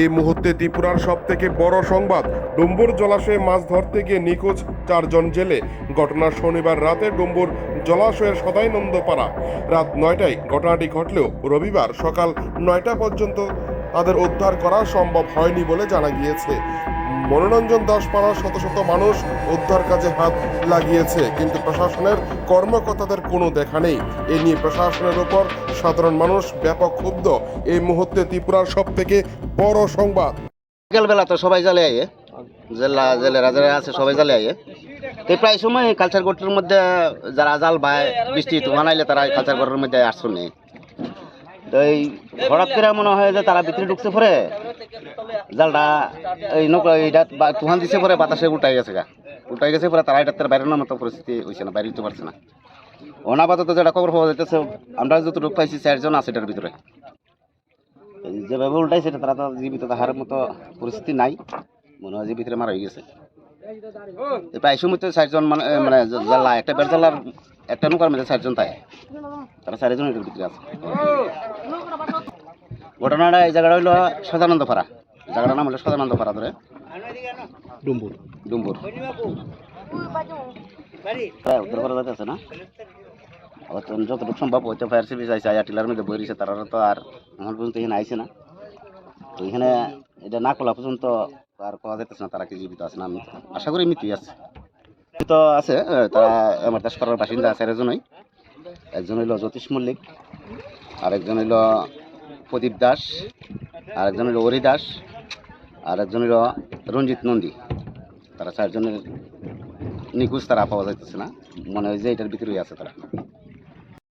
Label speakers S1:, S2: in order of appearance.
S1: এই মুহূর্তে ত্রিপুরার সব থেকে বড় সংবাদ, ডুম্বুর জলাশয়ে মাছ ধরতে গিয়ে নিখোঁজ চারজন জেলে। ঘটনা শনিবার রাতে ডুম্বুর জলাশয়ের সদাইনন্দ পাড়া রাত নয়টায় ঘটনাটি ঘটলেও রবিবার সকাল নয়টা পর্যন্ত তাদের উদ্ধার করা সম্ভব হয়নি বলে জানা গিয়েছে। মনোরঞ্জন দাস পাড়ার শত শত মানুষ উদ্ধার কাজে হাত লাগিয়েছে, কিন্তু প্রশাসনের কর্মকর্তাদের কোনো দেখা নেই। এ নিয়ে প্রশাসনের উপর সাধারণ মানুষ ব্যাপক ক্ষুব্ধ। এই মুহূর্তে ত্রিপুরার সব থেকে বড় সংবাদ।
S2: বিকেলবেলা তো সবাই জালে আইয়ে। জেলা জেলেরা যারা আছে, সবাই জালে আইয়ে। তো প্রায় সময় কালচার কোর্টের মধ্যে যারা জাল বায় বৃষ্টি তুফান আইলে তারা কালচার কোর্টের মধ্যে আসছো তো এই হঠাৎ করে মনে হয় যে তারা ভিতরে ঢুকছে পরে। জালটা এই নৌকা এইটা বা- তুফান দিছে পরে বাতাসে উল্টাই গেছে গা। উল্টাই গেছে পরে তারা এটা বাইরের মতো পরিস্থিতি হয়েছে না, বাইরে দিতে পারছে না। অনাপাতত যেটা খবর পাওয়া যাইতেছে, আমরা যতটুকু পাইছি চারজন আছে এটার ভিতরে। যেভাবে উল্টাইছে এটা, তারা তো জীবিত তাহার মতো পরিস্থিতি নাই, মনে হয় যে ভিতরে মারা হয়ে গেছে। প্রায় সময় চারজন মানে মানে জ্বালা একটা বের জ্বালার একটা নৌকার মধ্যে চারজন তাই তারা চারিজন এটার ভিতরে আছে। ঘটনাটা এই জায়গাটা হইল সদানন্দ পাড়া জায়গাটার নাম হলো সদানন্দ পাড়া ধরে
S3: ডুম্বুর।
S2: ডুম্বুর। প্রায় উত্তর করা যাচ্ছে না? যতটুকু সম্ভব হয়তো ফায়ার সার্ভিস আইসে আয়া টিলার মধ্যে বই রয়েছে তারা তো আর এখন পর্যন্ত এখানে আইসে না। তো এখানে এটা না খোলা পর্যন্ত আর পাওয়া যাইতেছে না তারা কি জীবিত আছে না আমি আশা করি মৃত্যুই আছে। তো আছে তারা আমার দাসপাড়ার বাসিন্দা আছে আর একজনই। একজন হইল জ্যোতিষ মল্লিক আর একজন হইল প্রদীপ দাস আর একজন হইল হরি দাস আর একজন হইল রঞ্জিত নন্দী। তারা চারজনের নিখোঁজ, তারা পাওয়া যাইতেছে না। মনে হয় যে এটার ভিতরেই আছে তারা।